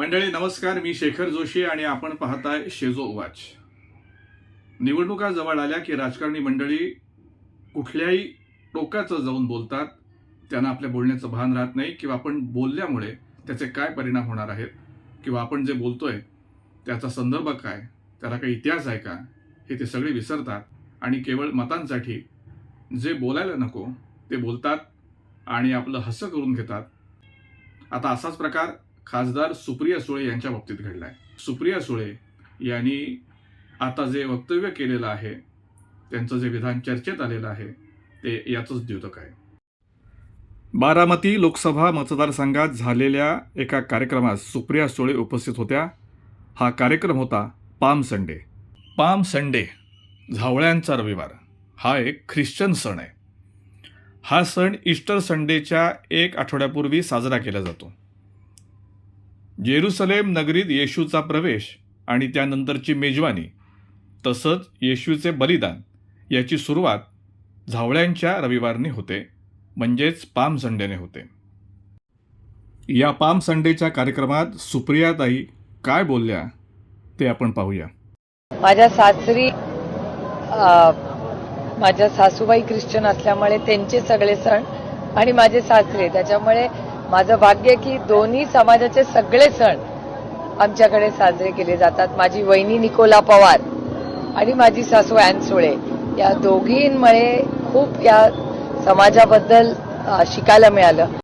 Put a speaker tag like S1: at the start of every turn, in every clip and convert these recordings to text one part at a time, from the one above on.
S1: मंडळी नमस्कार. मी शेखर जोशी आणि आपण पाहताय शेजो वाच. निवडणुका जवळ आल्या की राजकारणी मंडळी कुठल्याही टोकाचं जाऊन बोलतात. त्यांना आपल्या बोलण्याचं भान राहत नाही किंवा आपण बोलल्यामुळे त्याचे काय परिणाम होणार आहेत किंवा आपण जे बोलतोय त्याचा संदर्भ काय त्याला काही इतिहास आहे का हे ते सगळे विसरतात. आणि केवळ मतांसाठी जे बोलायला नको ते बोलतात आणि आपलं हसं करून घेतात. आता असाच प्रकार खासदार सुप्रिया सुळे यांच्या बाबतीत घडलाय. सुप्रिया सुळे यांनी आता जे वक्तव्य केलेलं आहे त्यांचं जे विधान चर्चेत आलेलं आहे ते याचंच द्योतक आहे. बारामती लोकसभा मतदारसंघात झालेल्या एका कार्यक्रमात सुप्रिया सुळे उपस्थित होत्या. हा कार्यक्रम होता पाम संडे. पाम संडे झावळ्यांचा रविवार. हा एक ख्रिश्चन सण आहे. हा सण ईस्टर संडेच्या एक आठवड्यापूर्वी साजरा केला जातो. जेरुसलेम नगरीत येशूचा प्रवेश आणि त्यानंतरची मेजवानी तसंच येशूचे बलिदान याची सुरुवात झावळ्यांच्या रविवारने होते म्हणजेच पाम संडेने होते. या पाम संडेच्या कार्यक्रमात सुप्रियाताई काय बोलल्या ते आपण पाहूया.
S2: माझ्या सासरी माझ्या सासूबाई ख्रिश्चन असल्यामुळे त्यांचे सगळे सण आणि माझे सासरे त्याच्यामुळे माझं भाग्य की दोन्ही समाजाचे सगळे सण आमच्याकडे साजरे केले जातात. माझी वहिनी निकोला पवार आणि माझी सासू ॲन सुळे. या दोघींमुळे खूप या समाजाबद्दल शिकायला मिळालं.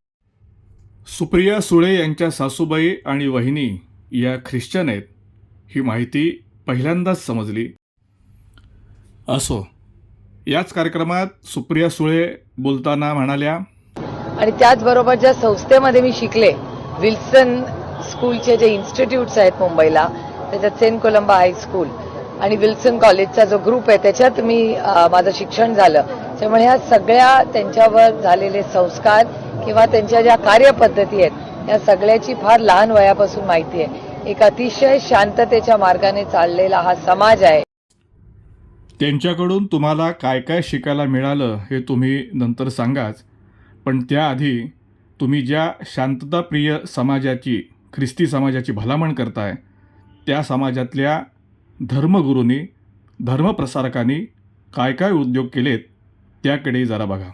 S1: सुप्रिया सुळे यांच्या सासूबाई आणि वहिनी या ख्रिश्चन आहेत ही माहिती पहिल्यांदाच समजली. असो याच कार्यक्रमात सुप्रिया सुळे बोलताना म्हणाल्या
S2: आणि त्याचबरोबर ज्या संस्थेमध्ये मी शिकले विल्सन स्कूलचे जे इन्स्टिट्यूट्स आहेत मुंबईला त्याच्यात सेंट कोलंबा हायस्कूल आणि विल्सन कॉलेजचा जो ग्रुप आहे त्याच्यात मी माझं शिक्षण झालं. त्यामुळे ह्या सगळ्या त्यांच्यावर झालेले संस्कार किंवा त्यांच्या ज्या कार्यपद्धती आहेत या सगळ्याची फार लहान वयापासून माहिती आहे. एक अतिशय शांततेच्या मार्गाने चाललेला हा समाज आहे.
S1: त्यांच्याकडून तुम्हाला काय काय शिकायला मिळालं हे तुम्ही नंतर सांगाच. पण त्याआधी तुम्ही ज्या शांतताप्रिय समाजाची ख्रिस्ती समाजाची भलामण करताय त्या समाजातल्या धर्मगुरूंनी धर्मप्रसारकांनी काय काय उद्योग केलेत त्याकडे जरा बघा.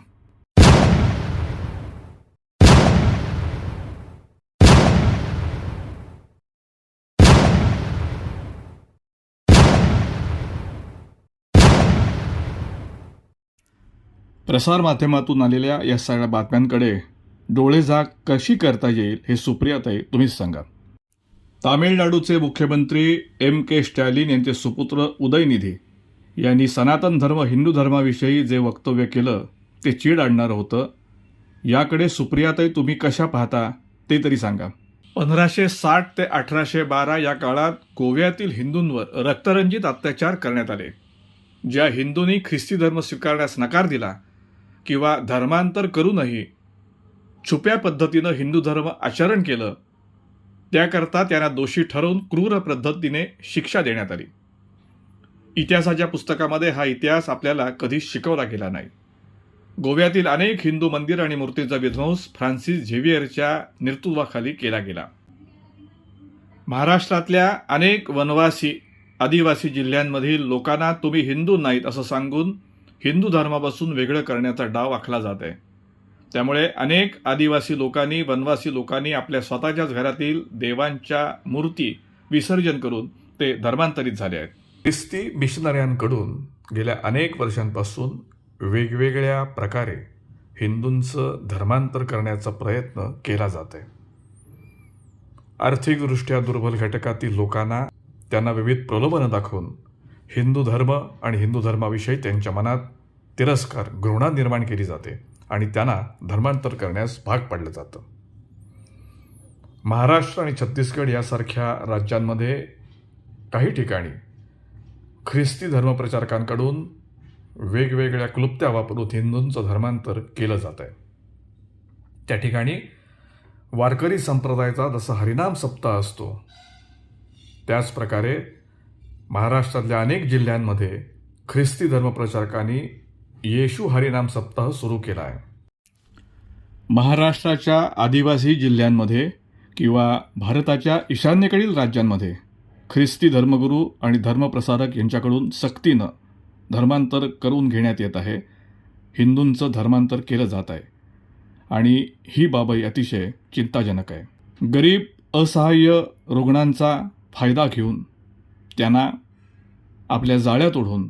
S1: प्रसारमाध्यमातून आलेल्या या सगळ्या बातम्यांकडे डोळेझाक कशी करता येईल हे सुप्रियाताई तुम्हीच सांगा. तामिळनाडूचे मुख्यमंत्री एम के स्टॅलिन यांचे सुपुत्र उदयनिधी यांनी सनातन धर्म हिंदू धर्माविषयी जे वक्तव्य केलं ते चीड आणणारं होतं. याकडे सुप्रियाताई तुम्ही कशा पाहता ते तरी सांगा. पंधराशे साठ ते अठराशे बारा या काळात गोव्यातील हिंदूंवर रक्तरंजित अत्याचार करण्यात आले. ज्या हिंदूंनी ख्रिस्ती धर्म स्वीकारण्यास नकार दिला किंवा धर्मांतर करूनही छुप्या पद्धतीनं हिंदू धर्म आचरण केलं त्याकरता त्यांना दोषी ठरवून क्रूर पद्धतीने शिक्षा देण्यात आली. इतिहासाच्या पुस्तकामध्ये हा इतिहास आपल्याला कधीच शिकवला गेला नाही. गोव्यातील अनेक हिंदू मंदिर आणि मूर्तींचा विध्वंस फ्रान्सिस झेवियरच्या नेतृत्वाखाली केला गेला. महाराष्ट्रातल्या अनेक वनवासी आदिवासी जिल्ह्यांमधील लोकांना तुम्ही हिंदू नाहीत असं सांगून हिंदू धर्मापासून वेगळं करण्याचा डाव आखला जात आहे. त्यामुळे अनेक आदिवासी लोकांनी वनवासी लोकांनी आपल्या स्वतःच्याच घरातील देवांच्या मूर्ती विसर्जन करून ते धर्मांतरित झाले आहेत. ख्रिस्ती मिशनऱ्यांकडून गेल्या अनेक वर्षांपासून वेगवेगळ्या प्रकारे हिंदूंचं धर्मांतर करण्याचा प्रयत्न केला जात आहे. आर्थिकदृष्ट्या दुर्बल घटकातील लोकांना त्यांना विविध प्रलोभनं दाखवून हिंदू धर्म आणि हिंदू धर्माविषयी त्यांच्या मनात तिरस्कार घृणा निर्माण केली जाते आणि त्यांना धर्मांतर करण्यास भाग पाडलं जातं. महाराष्ट्र आणि छत्तीसगड यासारख्या राज्यांमध्ये काही ठिकाणी ख्रिस्ती धर्मप्रचारकांकडून वेगवेगळ्या क्लुप्त्या वापरून हिंदूंचं धर्मांतर केलं जात आहे त्या ठिकाणी वारकरी संप्रदायाचा जसा हरिनाम सप्ताह असतो त्याचप्रकारे महाराष्ट्रातल्या अनेक जिल्ह्यांमध्ये ख्रिस्ती धर्मप्रचारकांनी येशू हरिनाम सप्ताह सुरू केला आहे. महाराष्ट्राच्या आदिवासी जिल्ह्यांमध्ये किंवा भारताच्या ईशान्येकडील राज्यांमध्ये ख्रिस्ती धर्मगुरू आणि धर्मप्रसारक यांच्याकडून सक्तीनं धर्मांतर करून घेण्यात येत आहे. हिंदूंचं धर्मांतर केलं जात आहे. आणि ही बाबही अतिशय चिंताजनक आहे. गरीब असहाय्य रुग्णांचा फायदा घेऊन त्यांना आपल्या जाळ्यात ओढून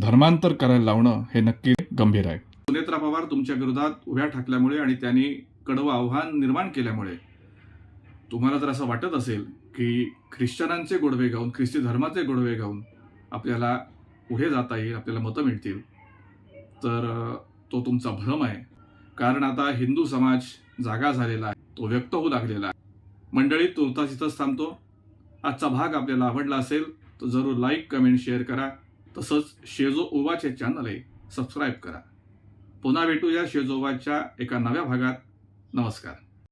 S1: धर्मांतर करायला लावणं हे नक्की गंभीर आहे. सुनेत्रा पवार तुमच्या विरोधात उभ्या ठाकल्यामुळे आणि त्यांनी कडवं आव्हान निर्माण केल्यामुळे. तुम्हाला जर असं वाटत असेल की ख्रिश्चनांचे गोडवे गाऊन ख्रिस्ती धर्माचे गोडवे गाऊन आपल्याला पुढे जाता येईल आपल्याला मतं मिळतील तर तो तुमचा भ्रम आहे. कारण आता हिंदू समाज जागा झालेला आहे तो व्यक्त होऊ लागलेला आहे. मंडळी तुर्तास इथंच थांबतो. आजचा भाग आपल्याला आवडला असेल तर जरूर लाईक कमेंट शेअर करा. तसंच शेजो ओवाचे आहे सबस्क्राईब करा. पुन्हा भेटूया शेजोवाच्या एका नव्या भागात. नमस्कार.